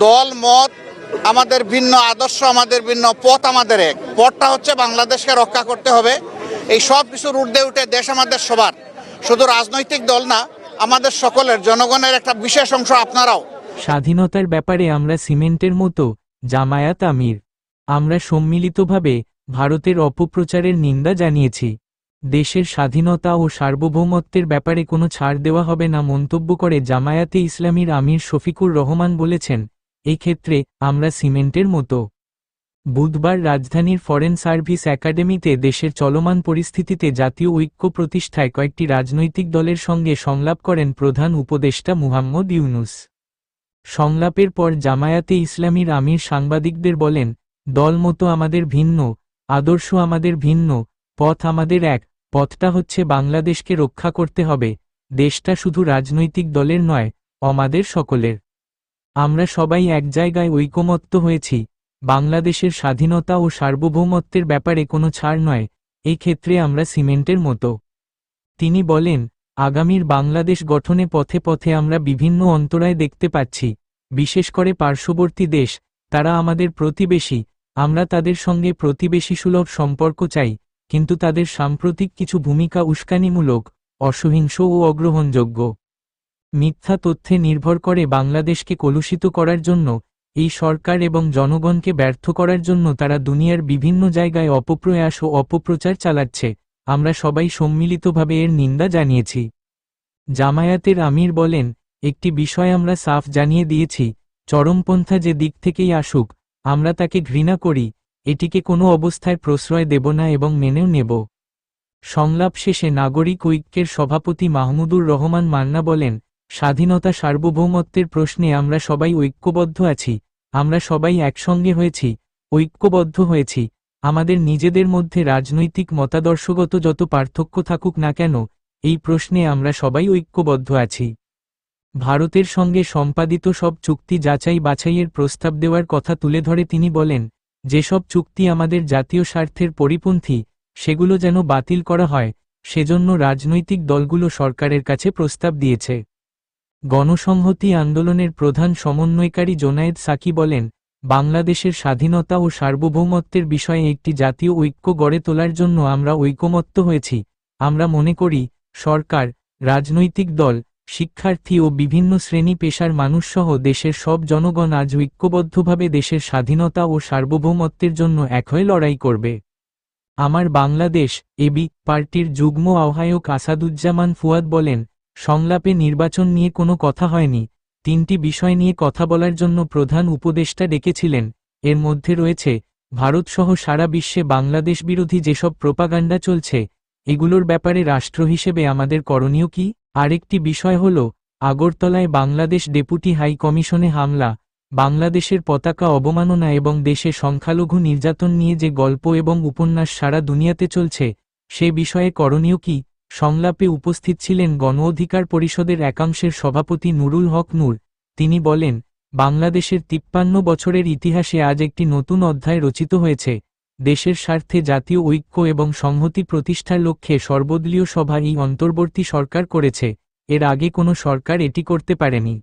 দল, মত, আমাদের ভিন্ন আদর্শ, আমাদের ভিন্ন পথ আমাদের এক। পথটা হচ্ছে বাংলাদেশকে রক্ষা করতে হবে। এই সব কিছুর ঊর্ধ্বে উঠে দেশ আমাদের সবার। শুধু রাজনৈতিক দল না, আমাদের সকলের, জনগণের একটা বিশেষ অংশ আপনারাও। স্বাধীনতার ব্যাপারে আমরা সিমেন্টের মতো, জামায়াত আমির। আমরা সম্মিলিতভাবে ভারতের অপপ্রচারের নিন্দা জানিয়েছি। দেশের স্বাধীনতা ও সার্বভৌমত্বের ব্যাপারে কোনো ছাড় দেওয়া হবে না, মন্তব্য করে জামায়াতে ইসলামীর আমির শফিকুর রহমান বলেছেন। এই ক্ষেত্রে আমরা সিমেন্টের মতো। বুধবার রাজধানীর ফরেন সার্ভিস একাডেমিতে দেশের চলমান পরিস্থিতিতে জাতীয় ঐক্য প্রতিষ্ঠায় কয়েকটি রাজনৈতিক দলের সঙ্গে সংলাপ করেন প্রধান উপদেষ্টা মুহাম্মদ ইউনুস। সংলাপের পর জামায়াতে ইসলামীর আমির সাংবাদিকদের বলেন, দল মতো আমাদের ভিন্ন, আদর্শ আমাদের ভিন্ন, পথ আমাদের এক, পথটা হচ্ছে বাংলাদেশকে রক্ষা করতে হবে, দেশটা শুধু রাজনৈতিক দলের নয় আমাদের সকলের। আমরা সবাই এক জায়গায় ঐকমত্য হয়েছি। বাংলাদেশের স্বাধীনতা ও সার্বভৌমত্বের ব্যাপারে কোনো ছাড় নয়, এই ক্ষেত্রে আমরা সিমেন্টের মতো। তিনি বলেন, আগামীর বাংলাদেশ গঠনে পথে পথে আমরা বিভিন্ন অন্তরায় দেখতে পাচ্ছি, বিশেষ করে পার্শ্ববর্তী দেশ, তারা আমাদের প্রতিবেশী, আমরা তাদের সঙ্গে প্রতিবেশী সুলভ সম্পর্ক চাই, কিন্তু তাদের সাম্প্রতিক কিছু ভূমিকা উস্কানিমূলক, অসহিংস ও অগ্রহণযোগ্য। মিথ্যা তথ্যে নির্ভর করে বাংলাদেশকে কলুষিত করার জন্য, এই সরকার এবং জনগণকে ব্যর্থ করার জন্য তারা দুনিয়ার বিভিন্ন জায়গায় অপপ্রয়াস ও অপপ্রচার চালাচ্ছে, আমরা সবাই সম্মিলিতভাবে এর নিন্দা জানিয়েছি। জামায়াতের আমির বলেন, একটি বিষয় আমরা সাফ জানিয়ে দিয়েছি, চরমপন্থা যে দিক থেকেই আসুক, আমরা তাকে ঘৃণা করি, এটিকে কোনো অবস্থায় প্রশ্রয় দেব না এবং মেনেও নেব। সংলাপ শেষে নাগরিক ঐক্যের সভাপতি মাহমুদুর রহমান মান্না বলেন স্বাধীনতা সার্বভৌমত্বের প্রশ্নে আমরা সবাই ঐক্যবদ্ধ আছি, আমরা সবাই একসঙ্গে হয়েছি, ঐক্যবদ্ধ হয়েছি, আমাদের নিজেদের মধ্যে রাজনৈতিক মতাদর্শগত যত পার্থক্য থাকুক না কেন, এই প্রশ্নে আমরা সবাই ঐক্যবদ্ধ আছি। ভারতের সঙ্গে সম্পাদিত সব চুক্তি যাচাই বাছাইয়ের প্রস্তাব দেওয়ার কথা তুলে ধরে তিনি বলেন, যেসব চুক্তি আমাদের জাতীয় স্বার্থের পরিপন্থী, সেগুলো যেন বাতিল করা হয়, সেজন্য রাজনৈতিক দলগুলো সরকারের কাছে প্রস্তাব দিয়েছে। গণসংহতি আন্দোলনের প্রধান সমন্বয়কারী জোনায়েদ সাকি বলেন, বাংলাদেশের স্বাধীনতা ও সার্বভৌমত্বের বিষয়ে একটি জাতীয় ঐক্য গড়ে তোলার জন্য আমরা ঐকমত্য হয়েছি। আমরা মনে করি, সরকার, রাজনৈতিক দল, শিক্ষার্থী ও বিভিন্ন শ্রেণি পেশার মানুষসহ দেশের সব জনগণ আজ ঐক্যবদ্ধভাবে দেশের স্বাধীনতা ও সার্বভৌমত্বের জন্য এক হয়ে লড়াই করবে। আমার বাংলাদেশ, এবি, পার্টির যুগ্ম আহ্বায়ক আসাদুজ্জামান ফুয়াদ বলেন সংলাপে নির্বাচন নিয়ে কোনো কথা হয়নি। তিনটি বিষয় নিয়ে কথা বলার জন্য প্রধান উপদেষ্টা ডেকেছিলেন। এর মধ্যে রয়েছে ভারতসহ সারা বিশ্বে বাংলাদেশ বিরোধী যেসব প্রোপাগান্ডা চলছে, এগুলোর ব্যাপারে রাষ্ট্র হিসেবে আমাদের করণীয় কি? আরেকটি বিষয় হল, আগরতলায় বাংলাদেশ ডেপুটি হাই কমিশনে হামলা, বাংলাদেশের পতাকা অবমাননা এবং দেশে সংখ্যালঘু নির্যাতন নিয়ে যে গল্প এবং উপন্যাস সারা দুনিয়াতে চলছে, সে বিষয়ে করণীয় কি? সংলাপে উপস্থিত ছিলেন গণ অধিকার পরিষদের একাংশের সভাপতি নুরুল হক নূর। তিনি বলেন, বাংলাদেশের তিপ্পান্ন বছরের ইতিহাসে আজ একটি নতুন অধ্যায় রচিত হয়েছে। দেশের স্বার্থে জাতীয় ঐক্য এবং সংহতি প্রতিষ্ঠার লক্ষ্যে সর্বদলীয় সভা এই অন্তর্বর্তী সরকার করেছে। এর আগে কোনো সরকার এটি করতে পারেনি।